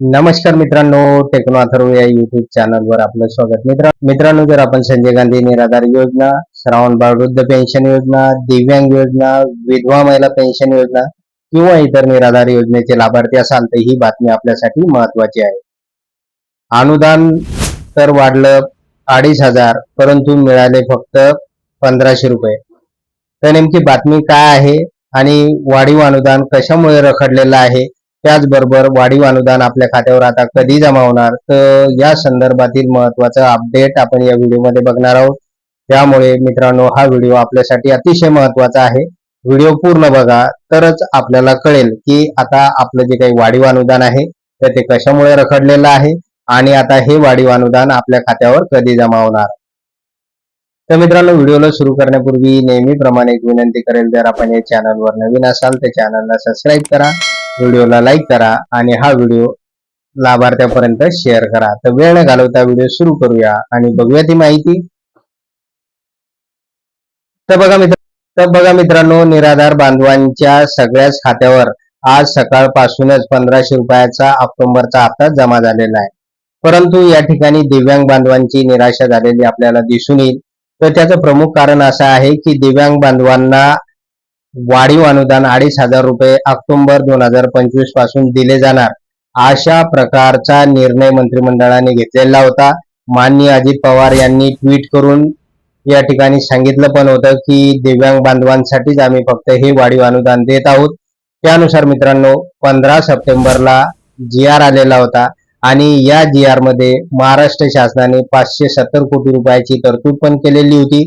नमस्कार मित्रांनो टेक्नो अथर्व या युट्यूब चॅनलवर आपलं स्वागत. मित्र मित्रांनो जर आपण संजय गांधी निराधार योजना श्रावण बाळ वृद्ध पेन्शन योजना दिव्यांग योजना विधवा महिला पेन्शन योजना किंवा इतर निराधार योजनेचे लाभार्थी असाल तर ही बातमी आपल्यासाठी महत्वाची आहे. अनुदान तर वाढलं अडीच हजार परंतु मिळाले फक्त पंधराशे रुपये. तर नेमकी बातमी काय आहे आणि वाढीव अनुदान कशामुळे रखडलेलं आहे? त्याचबरोबर वाढीव अनुदान आपल्या खात्यावर आता कधी जमा होणार? तर या संदर्भातील महत्वाचं अपडेट आपण या व्हिडिओमध्ये बघणार आहोत. त्यामुळे मित्रांनो हा व्हिडिओ आपल्यासाठी अतिशय महत्त्वाचा आहे. व्हिडिओ पूर्ण बघा तरच आपल्याला कळेल की आता आपलं जे काही वाढीव अनुदान आहे तर ते कशामुळे रखडलेलं आहे आणि आता हे वाढीव अनुदान आपल्या खात्यावर कधी जमा होणार? तर मित्रांनो व्हिडिओला सुरू करण्यापूर्वी नेहमीप्रमाणे एक विनंती करेल जर आपण या चॅनलवर नवीन असाल तर चॅनलला सबस्क्राईब करा. व्हिडिओला लाईक करा आणि हा व्हिडिओ लाभार्थ्यापर्यंत शेअर करा. तर वेळ न घालवता व्हिडिओ सुरू करूया आणि बघूया ती माहिती. तर बघा मित्र तर बघा मित्रांनो निराधार बांधवांच्या सगळ्याच खात्यावर आज सकाळपासूनच पंधराशे रुपयाचा ऑक्टोबरचा हप्ता जमा झालेला आहे. परंतु या ठिकाणी दिव्यांग बांधवांची निराशा झालेली आपल्याला दिसून येईल. तर त्याचं प्रमुख कारण असं आहे की दिव्यांग बांधवांना वाढीव अनुदान अडीच हजार रुपये ऑक्टोबर दोन हजार पंचवीसपासून दिले जाणार. अशा प्रकारचा निर्णय मंत्रिमंडळाने घेतलेला होता. माननीय अजित पवार यांनी ट्विट करून या ठिकाणी सांगितलं पण होतं की दिव्यांग बांधवांसाठीच आम्ही फक्त हे वाढीव अनुदान देत आहोत. त्यानुसार मित्रांनो पंधरा सप्टेंबरला जी आर आलेला होता आणि या जी आरमध्ये महाराष्ट्र शासनाने पाचशे सत्तर कोटी रुपयाची तरतूद पण केलेली होती.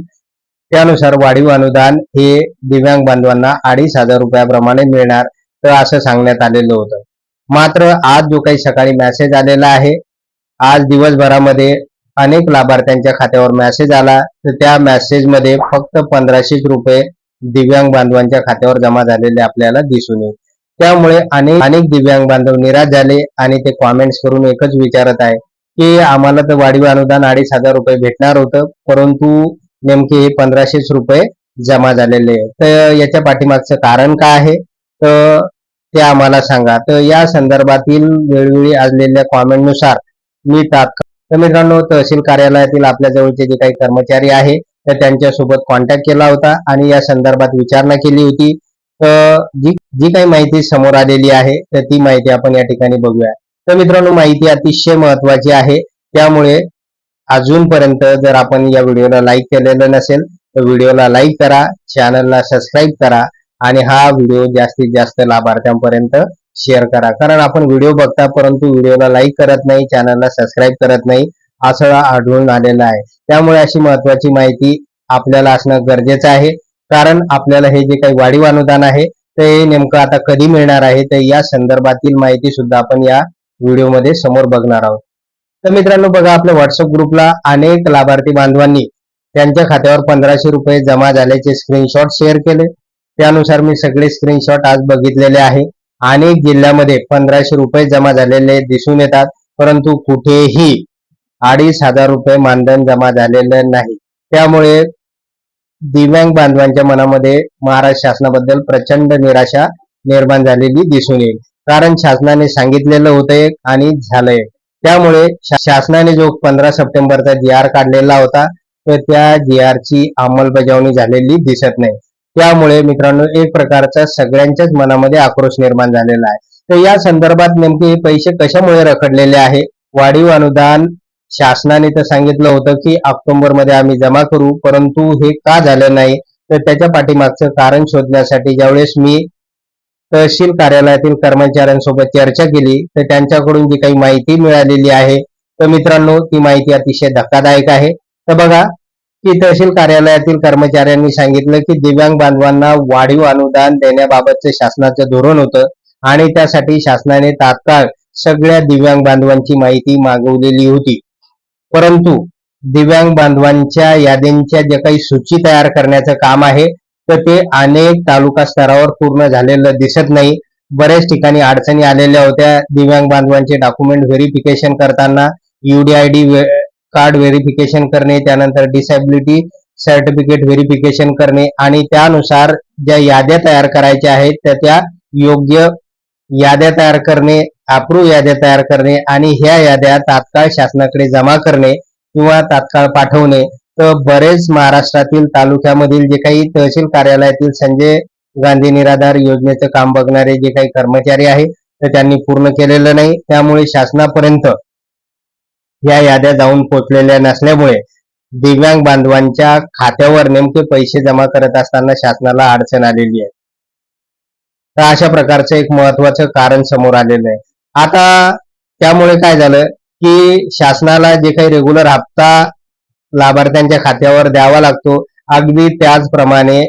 त्यानुसार वाढीव अनुदान हे दिव्यांग बांधवांना अडीच हजार रुपयाप्रमाणे मिळणार तर असं सांगण्यात आलेलं होतं. मात्र आज जो काही सकाळी मेसेज आलेला आहे आज दिवसभरामध्ये अनेक लाभार्थ्यांच्या खात्यावर मेसेज आला तर त्या मेसेजमध्ये फक्त पंधराशेच रुपये दिव्यांग बांधवांच्या खात्यावर जमा झालेले आपल्याला दिसून येईल. त्यामुळे अनेक अनेक दिव्यांग बांधव निराश झाले आणि ते कॉमेंट्स करून एकच विचारत आहे की आम्हाला तर वाढीव अनुदान अडीच हजार रुपये भेटणार होतं परंतु नेमके हे पंधराशेच रुपये जमा झालेले आहे. तर याच्या पाठीमागचं कारण काय आहे? तर ते आम्हाला सांगा. तर या संदर्भातील वेळोवेळी आलेल्या कॉमेंटनुसार मी तात्काळ तर मित्रांनो तहसील कार्यालयातील आपल्या जवळचे जे काही कर्मचारी आहे तर त्यांच्यासोबत कॉन्टॅक्ट केला होता आणि या संदर्भात विचारणा केली होती. तर जी जी काही माहिती समोर आलेली आहे तर ती माहिती आपण या ठिकाणी बघूया. तर मित्रांनो माहिती अतिशय महत्वाची आहे. त्यामुळे अजूनपर्यंत जर आपण या व्हिडिओला लाईक केलेलं नसेल तर व्हिडिओला लाईक करा चॅनलला सबस्क्राईब करा आणि हा व्हिडिओ जास्तीत जास्त लाभार्थ्यांपर्यंत शेअर करा. कारण आपण व्हिडिओ बघता परंतु व्हिडिओला लाईक करत नाही चॅनलला सबस्क्राईब करत नाही असं आढळून आलेलं आहे. त्यामुळे अशी महत्वाची माहिती आपल्याला असणं गरजेचं आहे. कारण आपल्याला हे जे काही वाढीव अनुदान आहे ते नेमकं आता कधी मिळणार आहे तर या संदर्भातील माहिती सुद्धा आपण या व्हिडिओमध्ये समोर बघणार आहोत. तर मित्रांनो बघा आपल्या व्हॉट्सअप ग्रुपला अनेक लाभार्थी बांधवांनी त्यांच्या खात्यावर पंधराशे रुपये जमा झाल्याचे स्क्रीनशॉट शेअर केले. त्यानुसार मी सगळे स्क्रीनशॉट आज बघितलेले आहे. अनेक जिल्ह्यामध्ये पंधराशे रुपये जमा झालेले दिसून येतात परंतु कुठेही अडीच हजार रुपये मानधन जमा झालेलं नाही. त्यामुळे दिव्यांग बांधवांच्या मनामध्ये महाराष्ट्र शासनाबद्दल प्रचंड निराशा निर्माण झालेली दिसून येईल. कारण शासनाने सांगितलेलं होतं आणि झालंय त्यामुळे शासनाने जो पंधरा सप्टेंबरचा जी आर काढलेला होता तर त्या जी आरची अंमलबजावणी झालेली दिसत नाही. त्यामुळे मित्रांनो एक प्रकारचा सगळ्यांच्याच मनामध्ये आक्रोश निर्माण झालेला आहे. तर या संदर्भात नेमके हे पैसे कशामुळे रखडलेले आहे? वाढीव अनुदान शासनाने तर सांगितलं होतं की ऑक्टोबरमध्ये आम्ही जमा करू परंतु हे का झालं नाही? तर त्याच्या पाठीमागचं कारण शोधण्यासाठी ज्यावेळेस मी तहसील कार्यालयातील कर्मचाऱ्यांसोबत चर्चा केली तर त्यांच्याकडून जी काही माहिती मिळालेली आहे तर मित्रांनो ती माहिती अतिशय धक्कादायक आहे. तर बघा की तहसील कार्यालयातील कर्मचाऱ्यांनी सांगितलं की दिव्यांग बांधवांना वाढीव अनुदान देण्याबाबतचं शासनाचं धोरण होतं आणि त्यासाठी शासनाने तात्काळ सगळ्या दिव्यांग बांधवांची माहिती मागवलेली होती. परंतु दिव्यांग बांधवांच्या यादींच्या जे काही सूची तयार करण्याचं काम आहे तर ते अनेक तालुका स्तरावर पूर्ण झालेलं दिसत नाही. बऱ्याच ठिकाणी अडचणी आलेल्या होत्या. दिव्यांग बांधवांचे डॉक्युमेंट व्हेरिफिकेशन करताना युडीआयडी कार्ड व्हेरिफिकेशन करणे त्यानंतर डिसॅबिलिटी सर्टिफिकेट व्हेरिफिकेशन करणे आणि त्यानुसार ज्या याद्या तयार करायच्या आहेत त्या त्या योग्य याद्या तयार करणे अप्रूव्ह याद्या तयार करणे आणि ह्या याद्या तात्काळ शासनाकडे जमा करणे किंवा तात्काळ पाठवणे. तर बरेच महाराष्ट्रातील तालुक्यामधील जे काही तहसील कार्यालयातील संजय गांधी निराधार योजनेचं काम बघणारे जे काही कर्मचारी आहेत तर त्यांनी पूर्ण केलेलं नाही. त्यामुळे शासनापर्यंत या याद्या जाऊन पोचलेल्या नसल्यामुळे दिव्यांग बांधवांच्या खात्यावर नेमके पैसे जमा करत असताना शासनाला अडचण आलेली आहे. तर अशा प्रकारचं एक महत्वाचं कारण समोर आलेलं आहे. आता त्यामुळे काय झालं की शासनाला जे काही रेग्युलर हप्ता लाभार्थ्यांच्या खात्यावर द्यावा लागतो. अगदी त्याचप्रमाणे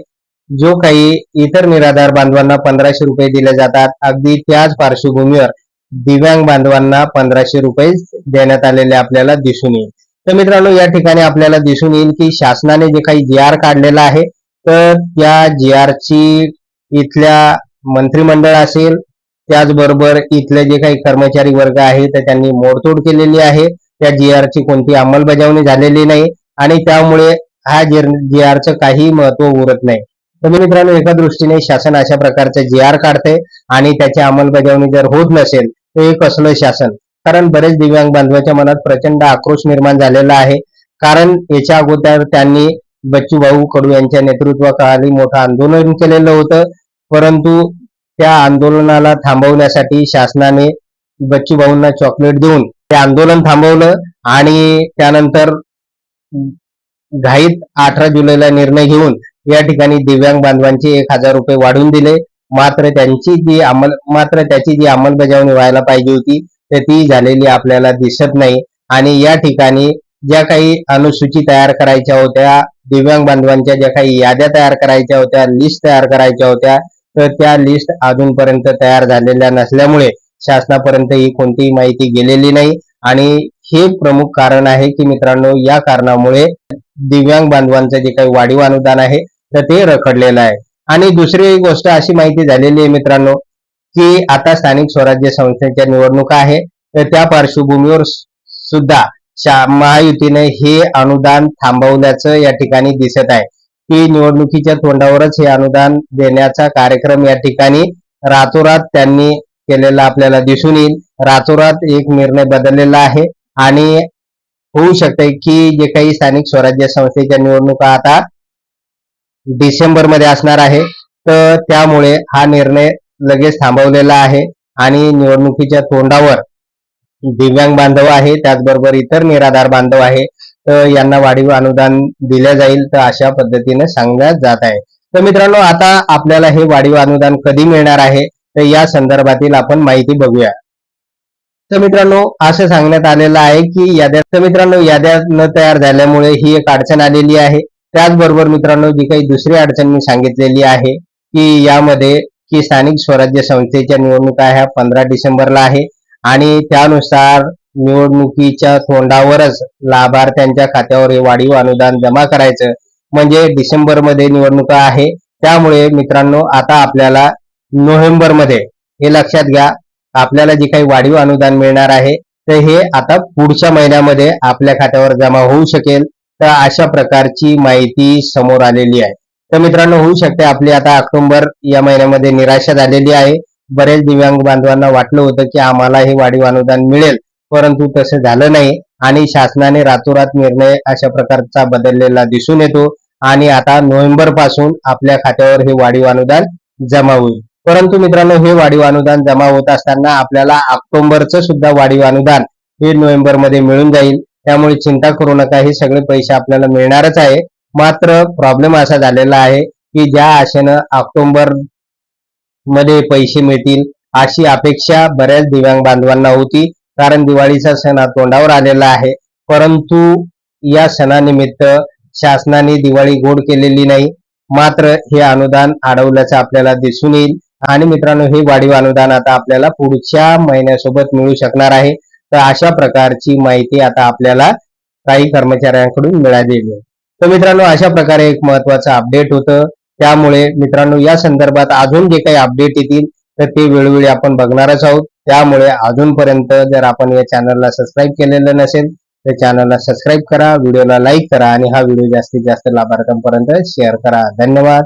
जो काही इतर निराधार बांधवांना पंधराशे रुपये दिले जातात अगदी त्याच पार्श्वभूमीवर दिव्यांग बांधवांना पंधराशे रुपये देण्यात आलेले आपल्याला दिसून येईल. तर मित्रांनो या ठिकाणी आपल्याला दिसून येईल की शासनाने जे काही जी आर काढलेला आहे तर त्या जी ची इथल्या मंत्रिमंडळ असेल त्याचबरोबर इथले जे काही कर्मचारी वर्ग आहे तर त्यांनी मोडतोड केलेली आहे. त्या जी ची कोणती अंमलबजावणी झालेली नाही आणि त्यामुळे हा जी आरचं काही महत्त्व उरत नाही. तर मित्रांनो एका दृष्टीने शासन अशा प्रकारचे जी आर काढते आणि त्याची अंमलबजावणी जर होत नसेल तर हे कसलं शासन? कारण बरेच दिव्यांग बांधवाच्या मनात प्रचंड आक्रोश निर्माण झालेला आहे. कारण याच्या अगोदर त्यांनी बच्चू भाऊ कडू यांच्या नेतृत्वाखाली मोठं आंदोलन केलेलं होतं. परंतु त्या आंदोलनाला थांबवण्यासाठी शासनाने बच्चू भाऊंना चॉकलेट देऊन ते आंदोलन थांबवलं आणि त्यानंतर घाईत अठरा जुलैला निर्णय घेऊन या ठिकाणी दिव्यांग बांधवांचे एक हजार रुपये वाढवून दिले. मात्र त्यांची जी अंमल मात्र त्याची जी अंमलबजावणी व्हायला पाहिजे होती तर ती झालेली आपल्याला दिसत नाही. आणि या ठिकाणी ज्या काही अनुसूची तयार करायच्या होत्या दिव्यांग बांधवांच्या ज्या काही याद्या तयार करायच्या होत्या लिस्ट तयार करायच्या होत्या तर त्या लिस्ट अजूनपर्यंत तयार झालेल्या नसल्यामुळे शासनापर्यंत ही कोणतीही माहिती गेलेली नाही. आणि हे प्रमुख कारण आहे की मित्रांनो या कारणामुळे दिव्यांग बांधवांचं जे काही वाढीव अनुदान आहे तर ते रखडलेलं आहे. आणि दुसरी गोष्ट अशी माहिती झालेली आहे मित्रांनो की आता स्थानिक स्वराज्य संस्थेच्या निवडणुका आहे तर त्या पार्श्वभूमीवर सुद्धा महायुतीने हे अनुदान थांबवल्याचं या ठिकाणी दिसत आहे. की निवडणुकीच्या तोंडावरच हे अनुदान देण्याचा कार्यक्रम या ठिकाणी रातोरात त्यांनी केलेला आपल्याला दिसून येईल. रातोरात एक निर्णय बदललेला आहे आणि होऊ शकते की जे काही स्थानिक स्वराज्य संस्थेच्या निवडणुका आता डिसेंबरमध्ये असणार आहे तर त्यामुळे हा निर्णय लगेच थांबवलेला आहे आणि निवडणुकीच्या तोंडावर दिव्यांग बांधव आहे त्याचबरोबर इतर निराधार बांधव आहे तर यांना वाढीव अनुदान दिले जाईल तर अशा पद्धतीने सांगण्यात जात आहे. तर मित्रांनो आता आपल्याला हे वाढीव अनुदान कधी मिळणार आहे? तर या संदर्भातील आपण माहिती बघूया. तर मित्रांनो असं सांगण्यात आलेलं आहे की याद्या तर मित्रांनो याद्या न तयार झाल्यामुळे ही एक अडचण आलेली आहे. त्याचबरोबर मित्रांनो जी काही दुसरी अडचण मी सांगितलेली आहे की यामध्ये की स्थानिक स्वराज्य संस्थेच्या निवडणुका ह्या पंधरा डिसेंबरला आहे आणि त्यानुसार निवडणुकीच्या तोंडावरच लाभार्थ्यांच्या खात्यावर हे वाढीव अनुदान जमा करायचं. म्हणजे डिसेंबरमध्ये निवडणुका आहे. त्यामुळे मित्रांनो आता आपल्याला नोव्हेंबरमध्ये हे लक्षात घ्या आपल्याला जे काही वाढीव अनुदान मिळणार आहे तर हे आता पुढच्या महिन्यामध्ये आपल्या खात्यावर जमा होऊ शकेल. तर अशा प्रकारची माहिती समोर आलेली आहे. तर मित्रांनो होऊ शकते आपली आता ऑक्टोबर या महिन्यामध्ये निराशा झालेली आहे. बरेच दिव्यांग बांधवांना वाटलं होतं की आम्हाला हे वाढीव अनुदान मिळेल परंतु तसं झालं नाही आणि शासनाने रातोरात निर्णय अशा प्रकारचा बदललेला दिसून येतो. आणि आता नोव्हेंबरपासून आपल्या खात्यावर हे वाढीव अनुदान जमा होईल. परंतु मित्रांनो हे वाढीव अनुदान जमा होत असताना आपल्याला ऑक्टोबरचं सुद्धा वाढीव अनुदान हे नोव्हेंबरमध्ये मिळून जाईल. त्यामुळे चिंता करू नका हे सगळे पैसे आपल्याला मिळणारच आहे. मात्र प्रॉब्लेम असा झालेला आहे की ज्या आशेनं ऑक्टोबरमध्ये पैसे मिळतील अशी अपेक्षा बऱ्याच दिव्यांग बांधवांना होती. कारण दिवाळीचा सण हा तोंडावर आलेला आहे. परंतु या सणानिमित्त शासनाने दिवाळी गोड केलेली नाही. मात्र हे अनुदान अडवल्याचं आपल्याला दिसून येईल. आणि मित्रांनो हे वाढीव अनुदान आता आपल्याला पुढच्या महिन्यासोबत मिळू शकणार आहे. तर अशा प्रकारची माहिती आता आपल्याला काही कर्मचाऱ्यांकडून मिळालेली आहे. तर मित्रांनो अशा प्रकारे एक महत्वाचं अपडेट होतं. त्यामुळे मित्रांनो या संदर्भात अजून जे काही अपडेट येतील तर ते वेळोवेळी आपण बघणारच आहोत. त्यामुळे अजूनपर्यंत जर आपण या चॅनलला सबस्क्राईब केलेलं नसेल तर चॅनलला सबस्क्राईब करा व्हिडिओला लाईक करा आणि हा व्हिडिओ जास्तीत जास्त लाभार्थ्यांपर्यंत शेअर करा. धन्यवाद.